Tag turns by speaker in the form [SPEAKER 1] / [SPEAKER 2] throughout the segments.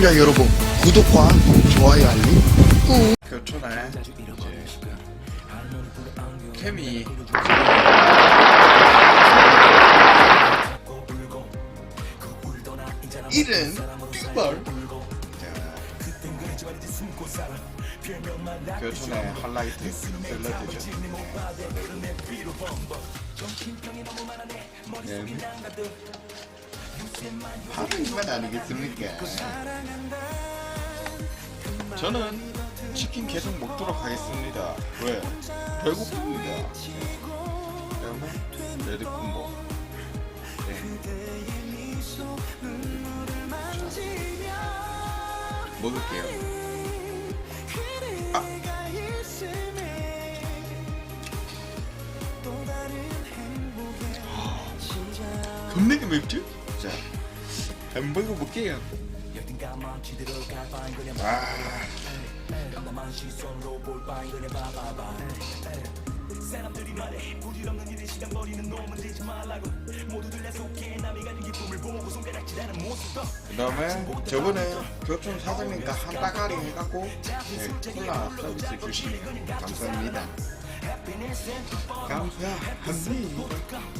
[SPEAKER 1] 시청자 여러분. 구독과 좋아요 알림. 꾹
[SPEAKER 2] 교촌에 캠이 이른 띠벌 교촌의 하이라이트 샐러드죠. 네. 하는 만 아니겠습니까 저는 치킨 계속 먹도록 하겠습니다. 왜? 배고픕니다. 그러면 레드콤보. 네. 자, 먹을게요. 아. 아, 겁나게 맵죠? 자, 한번 먹어볼게요. 아. 그 다음에 저번에 교촌 사장님과 한 따가리 해갖고 네, 콜라 서비스 주시네요 감사합니다 감사합니다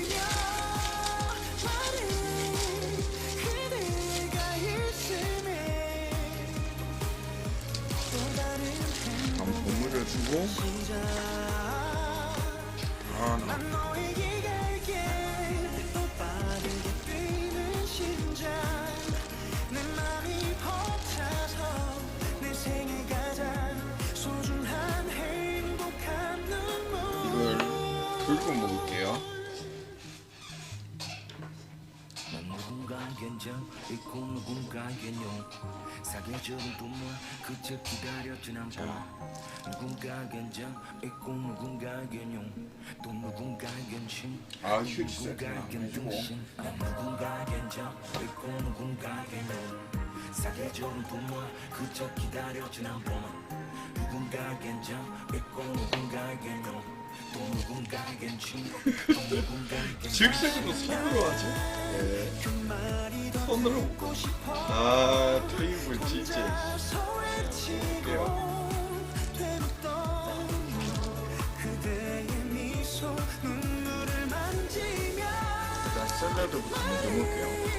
[SPEAKER 2] 주고. 아, 나. 이걸 긁고 먹을게요
[SPEAKER 3] 견정 있고 누군가 견용. 사계절은 또뭐 그저 기다렸진 않고. 누군가 견정 있고 누군가 견용. 또 누군가 견심
[SPEAKER 2] 아 휴지 세트나
[SPEAKER 3] 견등심 난 누군가 견정 있고 누군가 견용. 사계절은 또뭐 그저 기다렸진 않고. 누군가 견정 있고 누군가 견용
[SPEAKER 2] 즉석으로 손으로 하죠? 네. 손으로. 아, 테이블 진짜. 볼게요. 일단 샐러드부터 먼저 먹을게요.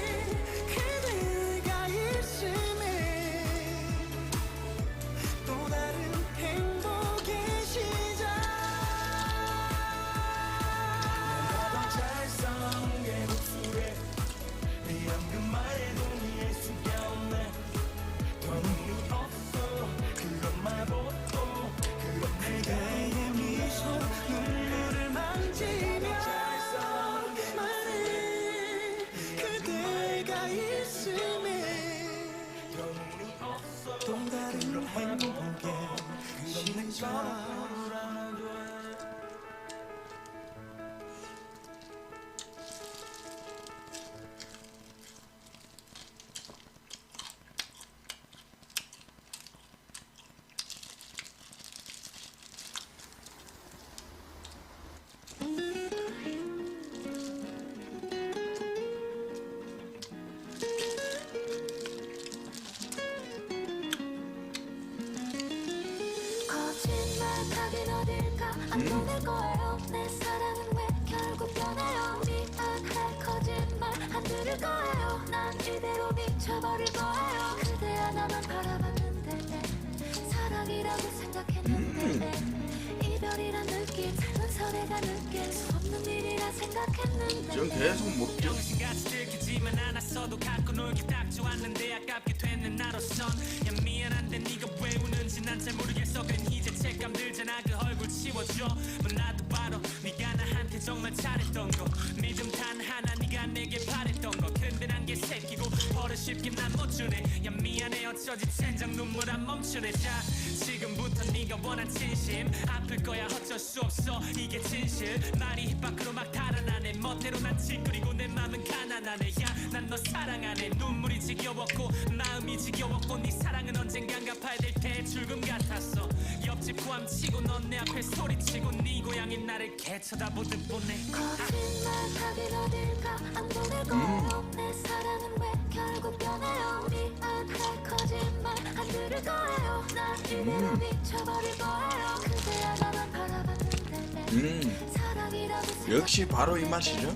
[SPEAKER 4] 데
[SPEAKER 5] 네가 왜 우는지 난잘 모르겠어 괜히 죄책감 들잖아 그 얼굴 치워줘 뭐 나도 바로 네가 나한테 정말 잘했던 거. 믿음 단 하나 네가 내게 바랬던 거. 근데 난 개새끼고 버릇 너를 쉽게 난 못 주네. 야 미안해 어쩌지? 젠장 눈물 안 멈추네. 자 지금부터 네가 원한 진심. 아플 거야 어쩔 수 없어. 이게 진실. 말이 입 밖으로 막 달아나네. 멋대로 난 짓거리고 내 맘은 가난하네. 야 난 너 사랑하네. 눈물이 지겨웠고 마음이 지겨웠고 네 사랑은 언젠간 갚아야 될 대출금 같았어. 옆집 구함치고 넌 내 앞에 소리치고 네 고향이 나를 개 쳐다보듯 보네.
[SPEAKER 6] 거짓말하긴 어딜까? 안 보낼 거예요 내 사랑은 왜 결국 변해요? 미안해 거짓말 안 들을 거예요. 난 이대로 미쳐버릴 거예요. 그대 하나만 바라봤는데
[SPEAKER 3] 음.
[SPEAKER 6] 사랑이라고
[SPEAKER 3] 역시 바로 이 맛이죠.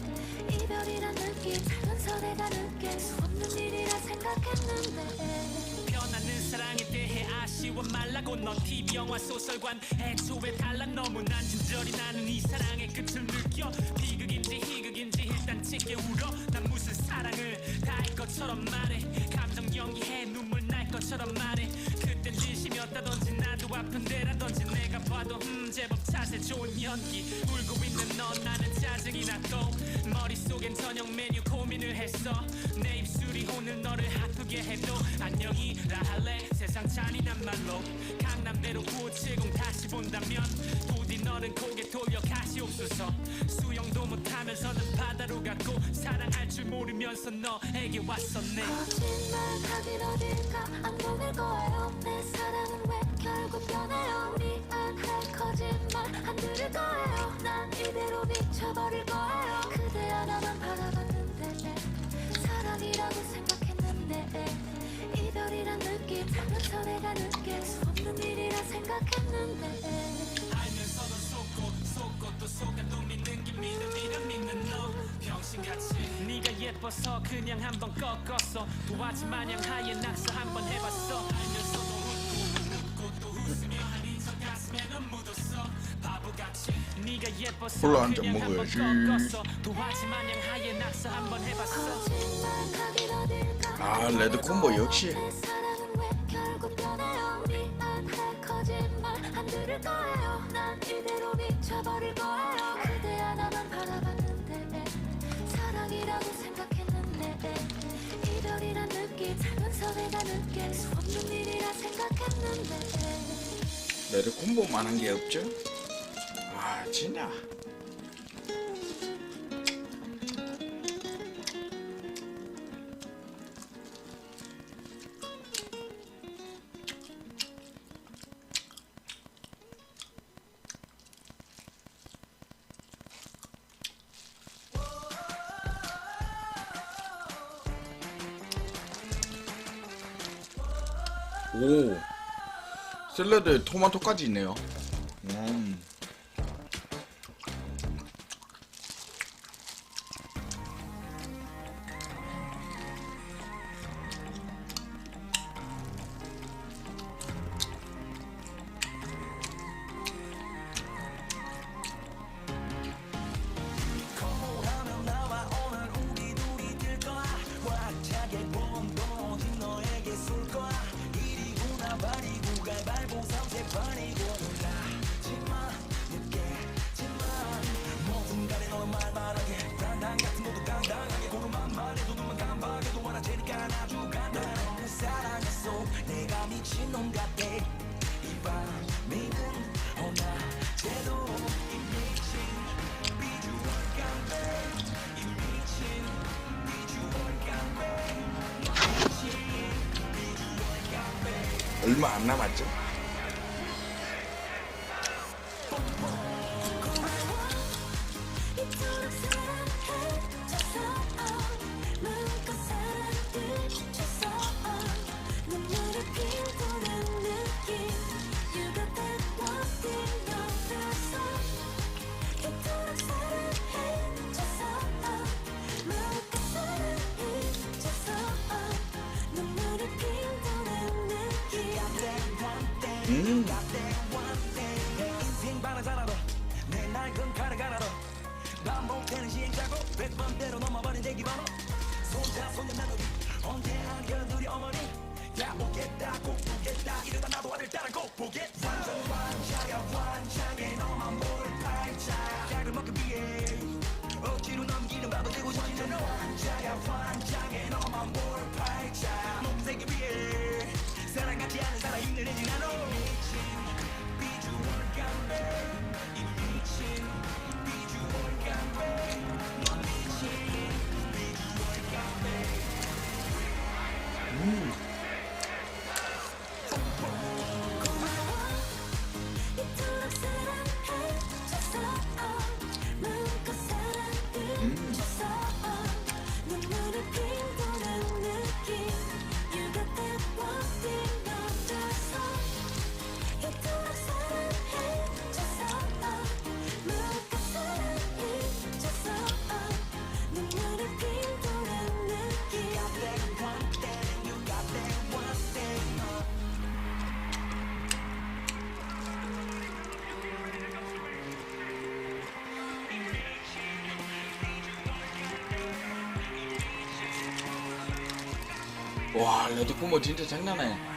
[SPEAKER 6] 이별이란 느낌 살면서 내가 느낄 수 없는 일이라 생각했는데
[SPEAKER 5] 사랑에 대해 아쉬워 말라고 넌 TV 영화 소설관. 애초에 달라 너무 난 진절이 나는 이 사랑의 끝을 느껴. 비극인지 희극인지 일단 짙게 울어. 난 무슨 사랑을 다 할 것처럼 말해. 감정 연기해 눈물 날 것처럼 말해. 그땐 진심이었다던지 나도 아픈데라던지 내가 봐도 음 제법 자세 좋은 연기. 울고 있는 너 나는 짜증이 나또 머릿속엔 저녁 메뉴 고 해도 안녕이라 할래? 세상 잔인한 말로 강남대로 970 다시 본다면 부디 너는 고개 돌려 가시옵소서. 수영도 못하면서는 바다로 갔고 사랑할 줄 모르면서 너에게 왔었네.
[SPEAKER 6] 거짓말하긴 어딜까? 안 보낼 거예요 내 사랑은 왜 결국 변해요 미안해 거짓말 안 들을 거예요 난 이대로 미쳐버릴 거예요. 그대 하나만 바라봤는데 사랑이라고 생각했는데 이별이란 느낌 살면서 내가 느낄 수 없는 일이라 생각했는데.
[SPEAKER 5] 알면서도 속고 속고 또 속아 또 믿는 게 믿음이라 믿는 너 병신같이. 네가 예뻐서 그냥 한번 꺾었어. 도화지 마냥 하얘 낙서 한번 해봤어. 알면서도 웃고 웃고 또 웃으며 아닌 척 가슴에는 묻었어
[SPEAKER 3] 콜라
[SPEAKER 5] 그냥 한번
[SPEAKER 3] 먹어야지. 아 레드 콤보 역시 레드 콤보만 한 게 없죠 아 진짜. 오. 샐러드에 토마토까지 있네요 该摆布 얼마 안 남았죠?
[SPEAKER 6] 음. 와 레드 꾸모 진짜 장난 아니야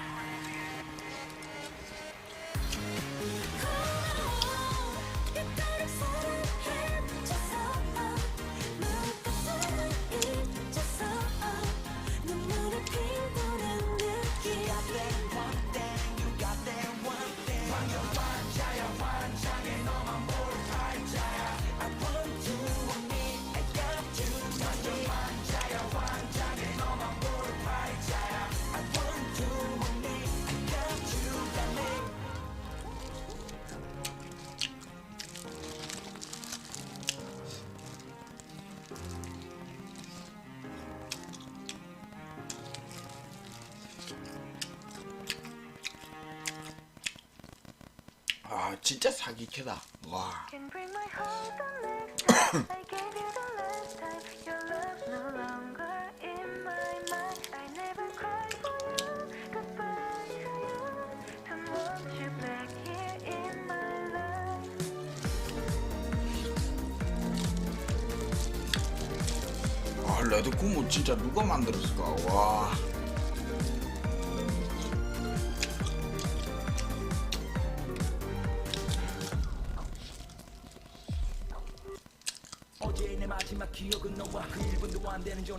[SPEAKER 1] want you back here in my life
[SPEAKER 6] 아 레드 꾸모 진짜 누가 만들었을까 와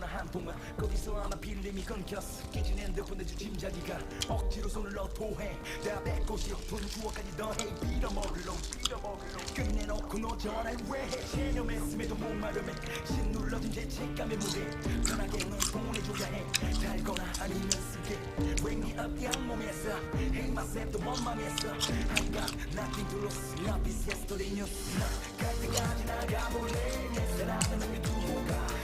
[SPEAKER 3] 전화 한 통화 거기서 아마 필름이 끊겼어. 깨진 핸드폰에 주 짐작이가 억지로 손을 넣어 토해. 내가 뱉고 싶은 추억까지 더해. 빌어먹을로 끝내놓고 너 전화를 왜해? 체념했음에도 목마름에 신눌러진 죄책감의 무게 편하게 널 보내줘야 해. 달거나 아니면 쓰게. Wake me up 양몸에서 Hate myself 또 원망했어. I got nothing to lose. Love is yesterday news. 나갈 때까지 나가볼래? 내 사랑은 너를 두고 가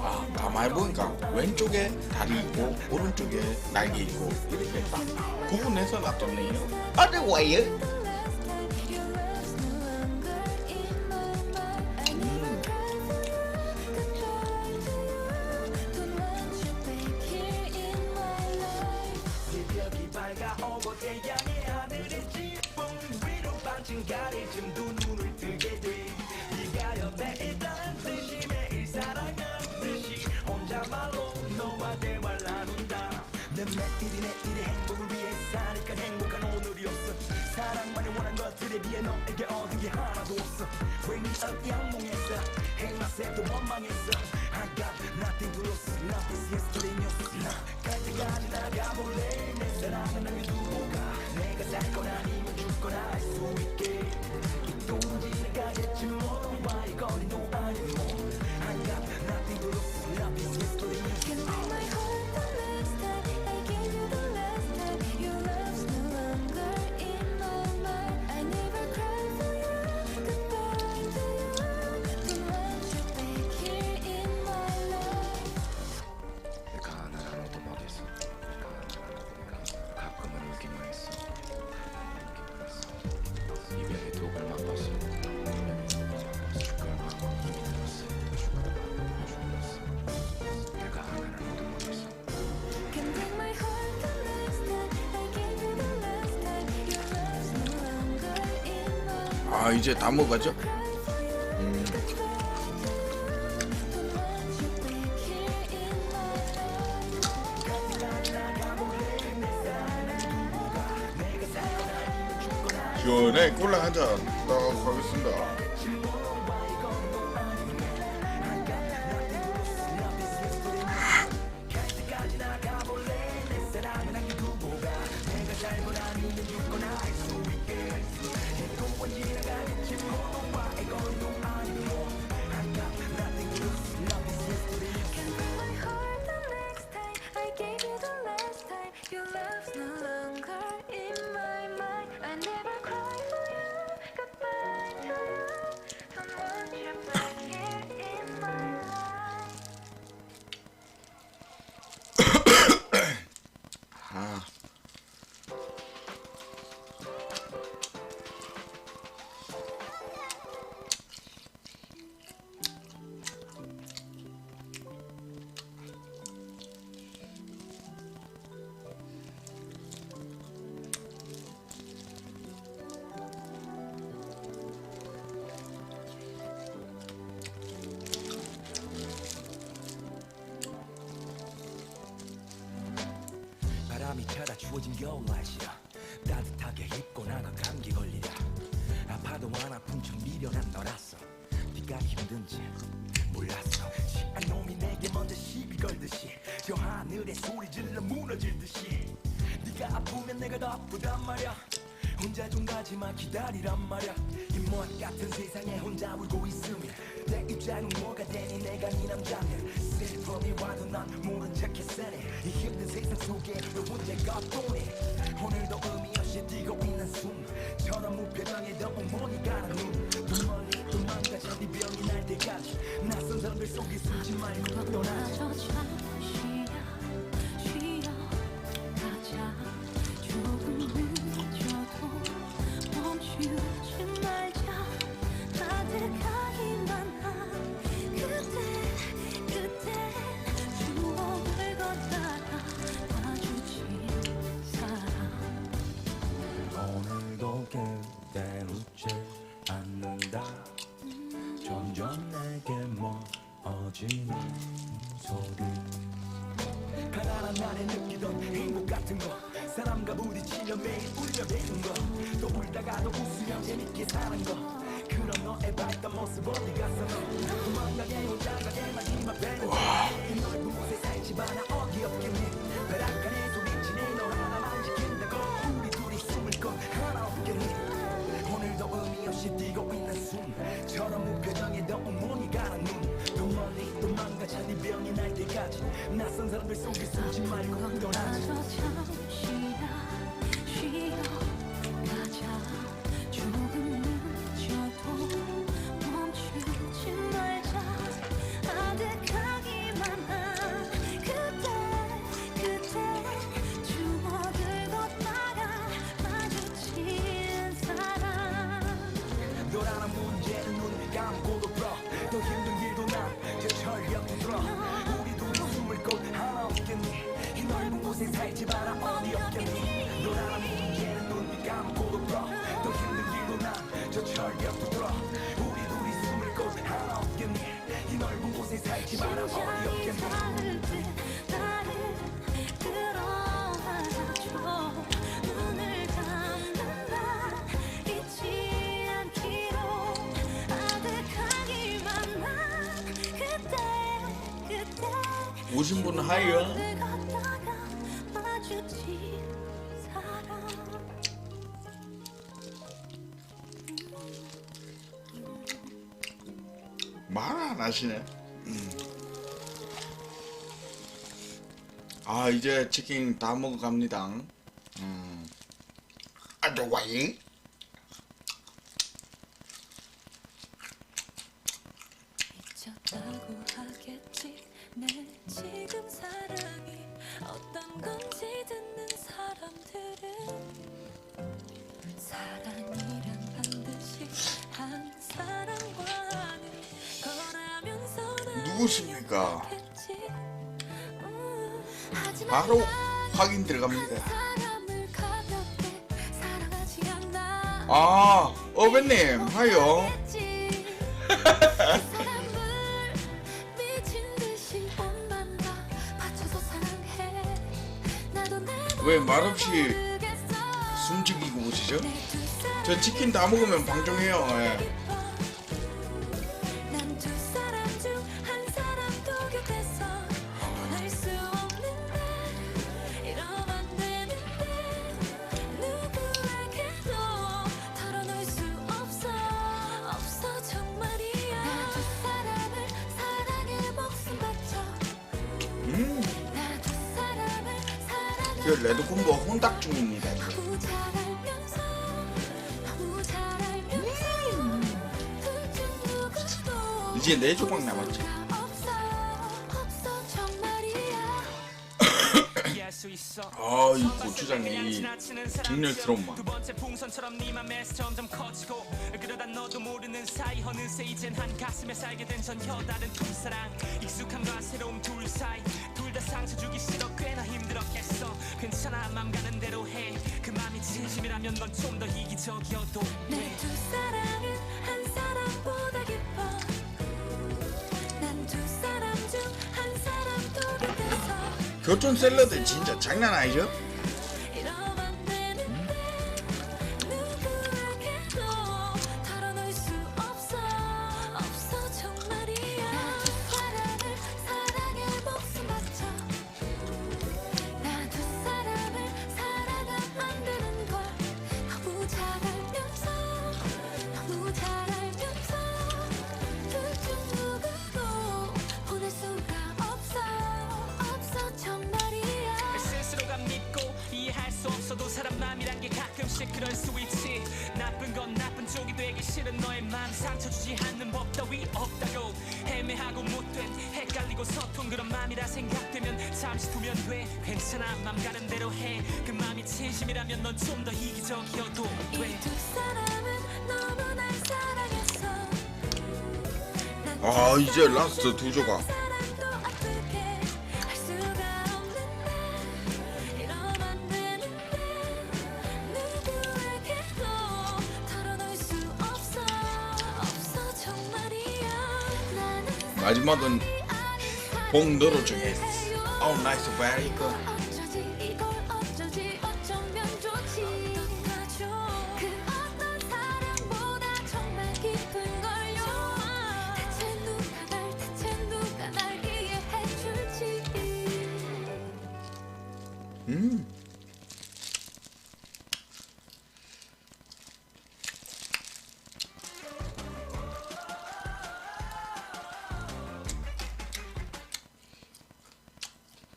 [SPEAKER 3] 아,
[SPEAKER 6] 가만히 보니까 왼쪽에 다리 있고 오른쪽에 날개 있고 이렇게 딱 구분해서 놔뒀네요. 아니 왜요?
[SPEAKER 1] The last
[SPEAKER 3] 내 매일이 내일의 행복을 위해 사니까 행복한 오늘이었어 사랑만이 원한 것들에 비해 너에게 얻은 게 하나도 없어 Wake me up 양몽했어 또
[SPEAKER 7] 원망했어
[SPEAKER 6] 아 이제 다
[SPEAKER 1] my life
[SPEAKER 6] 시원해 콜라 한잔 나가고 가겠습니다.
[SPEAKER 3] 아프단 말야. 혼자 좀 가지마 기다리란 말야. 이먼 같은 세상에 혼자 울고 있으면 내 입장은 뭐가 되니? 내가 네 남자면. 슬픔이 와도 난 모른 척 했으니 이 힘든 세상 속에 왜 혼자가 또니 오늘도 의미 없이 뛰고 있는 숨처럼 무표정의 어머니 가는 눈또 멀리 도망가자 네 병이 날 때까지. 낯선 사람들 속에 숨지 말고 떠나자 같은 거. 사람과 부딪히며 매일 울려대는 거또 울다가도 웃으며 재밌게 사는 거. 그런 너의 밝던 모습 어디 너. 도망가게 혼자가게만 힘만 빼는 이 넓은 곳에 살지 마나 어디없겠니 베란간에 소리치네 너 하나만 지킨다고. 우리 둘이 숨을 곳 하나 없겠니 오늘도 의미 없이 뛰고 있는 숨처럼 무표정의 더 어머니 가는 눈또 멀리 도망가자 네 병이 날 때까지. 낯선 사람들 속에 숨
[SPEAKER 6] 오신 분 하이요. 말 안 하시네. 음. 아 이제 치킨 다 먹어갑니다. 음. 아 좋아요. 누구십니까? 바로
[SPEAKER 1] 난
[SPEAKER 6] 확인 들어갑니다.
[SPEAKER 1] 아
[SPEAKER 6] 어벤님 하요. 왜 말없이. 숨죽이고 오시죠? 저 치킨 다 먹으면 방종해요. 예. 그 레드 콤보 중입니다.
[SPEAKER 1] 너무 잘 알면서 둘중 누구도
[SPEAKER 6] 이제 네 조각
[SPEAKER 5] 있어
[SPEAKER 6] 아이 고추장이 정렬
[SPEAKER 5] 익숙함과 새로움 둘 사이 둘다 상처 주기 싫어 꽤나 힘들었겠어 괜찮아 맘 가는 대로 해그 맘이 진심이라면 넌 좀 더 이기적이어도 돼.
[SPEAKER 1] 내두 사랑은 한 사람보다 깊어. 난 두 사람 중 한 사람도 곁에서
[SPEAKER 6] 교촌 샐러드 진짜 장난 아니죠?
[SPEAKER 5] 해 그 맘이 진심이라면 넌 좀 더 이기적이어도 돼.
[SPEAKER 6] 이 두 사람은 너무 날 사랑했어
[SPEAKER 1] 난아 이제 라스트 두 조각.
[SPEAKER 6] 사랑도 아프게 할 수가 없는데. 이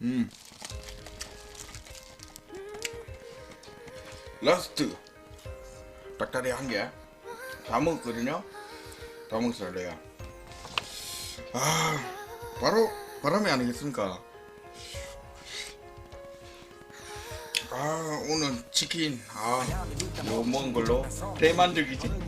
[SPEAKER 1] 음. 라스트. 닭다리 한 개. 다 먹었거든요? 다 먹었어요 내가 아 바로 바람이 아니겠습니까? 아 오늘 치킨. 아 이거 먹은 걸로. 대만족이지.
[SPEAKER 3] 성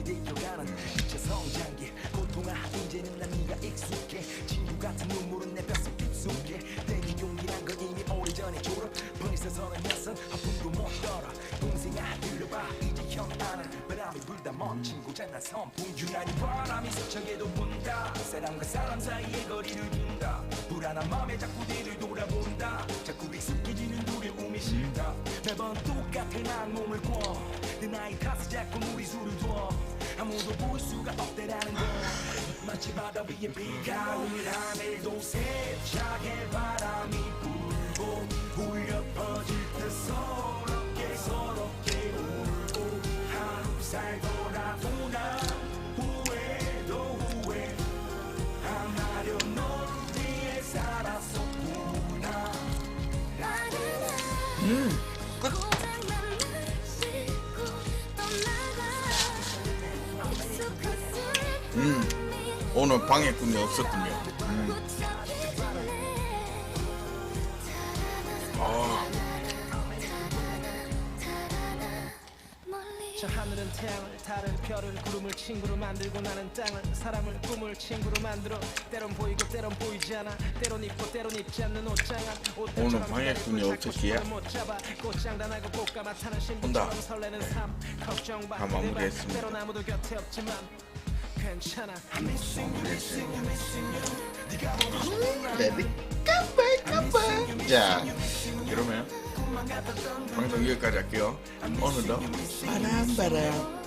[SPEAKER 3] 불다 멈춘 고장난 선풍 유난히 바람이 스쳐게도 분다. 사람과 사람 사이의 거리를 둔다. 불안한 마음에 자꾸 뒤를 돌아본다. 자꾸 익숙해지는 두려움이 싫다. 매번 똑같은 악몽을 꿔내 나이 탓에 자꾸 무리수를 둬. 아무도 볼 수가 없다라는 걸. 마치 바다 위에 비가 오는 하늘도 세차게 바람이 불고 울려 퍼질 듯
[SPEAKER 6] 익숙했을
[SPEAKER 1] 음. 오늘 방해꾼이 없었군요. 아
[SPEAKER 5] 태양을 다른 별을 구름을 친구로 만들고 나는 땅을 사람을 꿈을 친구로 만들어. 때론 보이고 때론 보이지 않아. 때론 입고 때론 입지 않는 옷장아.
[SPEAKER 1] 오늘 방해꾼이 없었기에
[SPEAKER 5] 꽃장단하고 꽃가마 타는
[SPEAKER 1] 온다.
[SPEAKER 5] 신부처럼 설레는 삶. 걱정
[SPEAKER 1] 봐다 마무리했습니다.
[SPEAKER 5] 때론 아무도 곁에 없지만 괜찮아.
[SPEAKER 1] 레디 깜빡 깜빡 자 그러면 방송 여기까지 할게요. 오늘도 바람바람